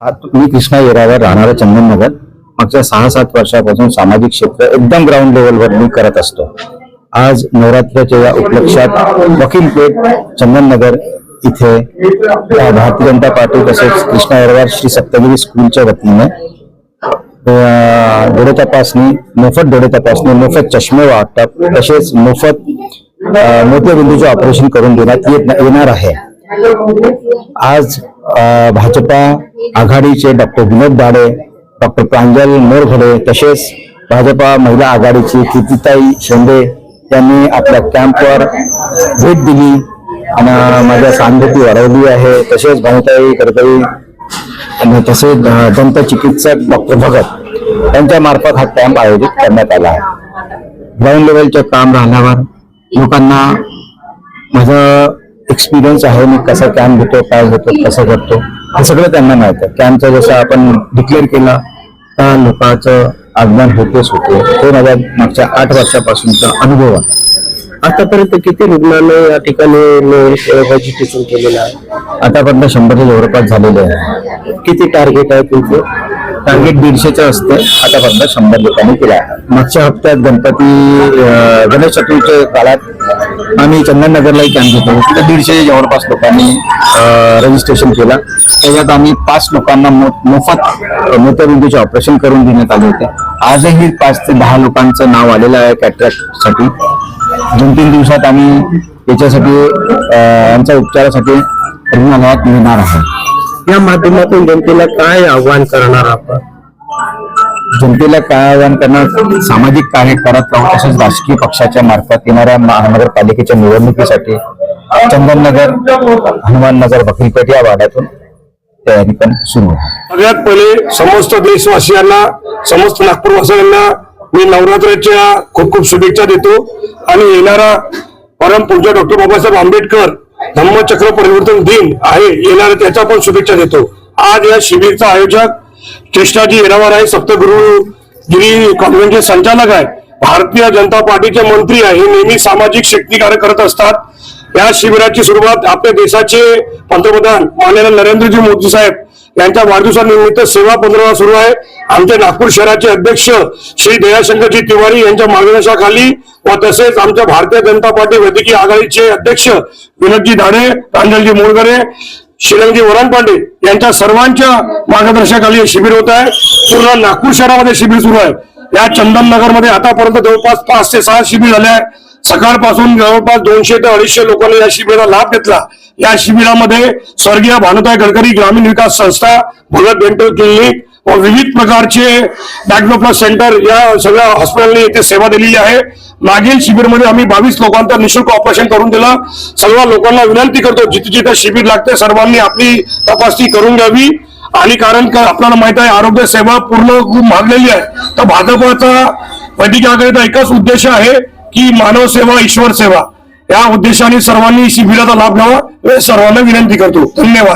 मी कृष्णा येरावर राहणारा चंदननगर. मागच्या सहा सात वर्षापासून सामाजिक क्षेत्र एकदम ग्राउंड लेवलवर मी करत असतो. आज नवरात्राच्या या उपलक्षात वकीलपेठ चंदननगर इथे भारतीय जनता पार्टी तसेच कृष्णा येरावर श्री सप्तगिरी स्कूलच्या वतीने डोळे तपासणी मोफत डोळे तपासणी मोफत चष्मे वाटप तसेच मोफत अ, मोतियाबिंदूचे ऑपरेशन करून देण्यात येणार आहे. आज भाजपा आघाडीचे डॉक्टर विनोद दाडे डॉक्टर प्रांजल मोरघडे तसेच भाजपा महिला आघाडीची कीर्तिताई शेंडे यांनी आपल्या कॅम्पवर भेट दिली आणि माझ्या सहानुभूती वाढवली आहे. तसेच भानुताई कडकरी आणि तसेच दंत चिकित्सक डॉक्टर भगत यांच्या मार्फत हा कॅम्प आयोजित करण्यात आला आहे. ग्राउंड लेवलचे काम राहिल्यावर लोकांना माझं एक्सपिरियन्स आहे मी कसं कॅम्प घेतो काय घेतो कसं करतो हे सगळं त्यांना माहीत आहे. कॅम्पचं जसं आपण डिक्लेअर केलं तर लोकांचं आगमन होतेच होते. ते माझ्या मागच्या आठ वर्षापासूनचा अनुभव आहे. आतापर्यंत किती रुग्णांना या ठिकाणी केलेलं आहे? आतापर्यंत शंभरच्या जवळपास झालेले आहे. किती टार्गेट आहे तुमचं? टार्गेट दीडशेचं असते. आतापर्यंत शंभर लोकांनी केलं आहे. मागच्या हप्त्यात गणपती गणेश चतुर्थीच्या काळात आम्ही चंदननगरलाही कॅम्प घेतो तिथं दीडशे जवळपास लोकांनी रजिस्ट्रेशन केलं. त्याच्यात आम्ही पाच लोकांना मो- मोफत मोत्याबिंदूचे ऑपरेशन करून देण्यात आले होते. आजही पाच ते दहा लोकांचं नाव आलेलं आहे कॅटरॅक्टसाठी दोन तीन दिवसात आम्ही याच्यासाठी आमच्या उपचारासाठी रुग्णालयात नेणार आहे. या माध्यमातून जनतेला काय आव्हान करणार आपण? जनतेला काय आवाहन करणार? सामाजिक कार्य करत राहू तसेच राजकीय पक्षाच्या मार्फत येणाऱ्या महानगरपालिकेच्या निवडणुकीसाठी चंदननगर हनुमाननगर बकरीपेठ या वाड्यातून तयारी पण सुरू आहे. सगळ्यात पहिले समस्त देशवासियांना समस्त नागपूरवासियांना मी नवरात्राच्या खूप खूप शुभेच्छा देतो. आणि येणारा परमपूज्य डॉक्टर बाबासाहेब आंबेडकर धम्मचक्र परिवर्तन दिन आहे येणार त्याच्या पण शुभेच्छा देतो. आज या शिबिरचा आयोजक कृष्णाजी येरावार आहे सप्तगुरुगिरी कॉन्व्हेंटचे संचालक आहे भारतीय जनता पार्टीचे मंत्री आहे हे नेहमी सामाजिक शक्ती कार्य करत असतात. या शिबिराची सुरुवात आपल्या देशाचे पंतप्रधान माननीय नरेंद्रजी मोदी साहेब यांच्या वाढदिवसानिमित्त सेवा पंधरवा सुरू आहे. आमच्या नागपूर शहराचे अध्यक्ष श्री दयाशंकरजी तिवारी यांच्या मार्गदर्शनाखाली व तसेच आमच्या भारतीय जनता पार्टी वैद्यकीय आघाडीचे अध्यक्ष विनोदजी दाणे प्रांजलजी मोरगरे शिरंगजी वरणपांडे यांच्या सर्वांच्या मार्गदर्शनाखाली हे शिबिर होत आहे. पूर्ण नागपूर शहरामध्ये शिबिर सुरू आहे. या चंदन नगरमध्ये आतापर्यंत जवळपास पाच ते सहा शिबिर झाले आहे सकाळपासून जवळपास दोनशे ते अडीचशे लोकांनी या शिबिराचा लाभ घेतला. या शिबिरामध्ये स्वर्गीय भानुताई गडकरी ग्रामीण विकास संस्था भगत डेंटल क्लिनिक व विविध प्रकारचे डायग्नोप्लस सेंटर या सगळ्या हॉस्पिटलने इथे सेवा दिलेली आहे. मागील शिबिरमध्ये आम्ही बावीस लोकांचं निशुल्क ऑपरेशन करून दिलं. सर्व लोकांना विनंती करतो जिथे जिथे शिबिर लागते सर्वांनी आपली तपासणी करून घ्यावी. आणि कारण का आपल्याला माहीत आहे आरोग्य सेवा पूर्ण खूप मागलेली आहे. तर भाजपचा वैद्यकीयाकरिता एकच उद्देश आहे की मानव सेवा ईश्वर सेवा या उद्देशाने सर्वांनी शिबिराचा लाभ घ्यावा. हे सर्वांना विनंती करतो. धन्यवाद.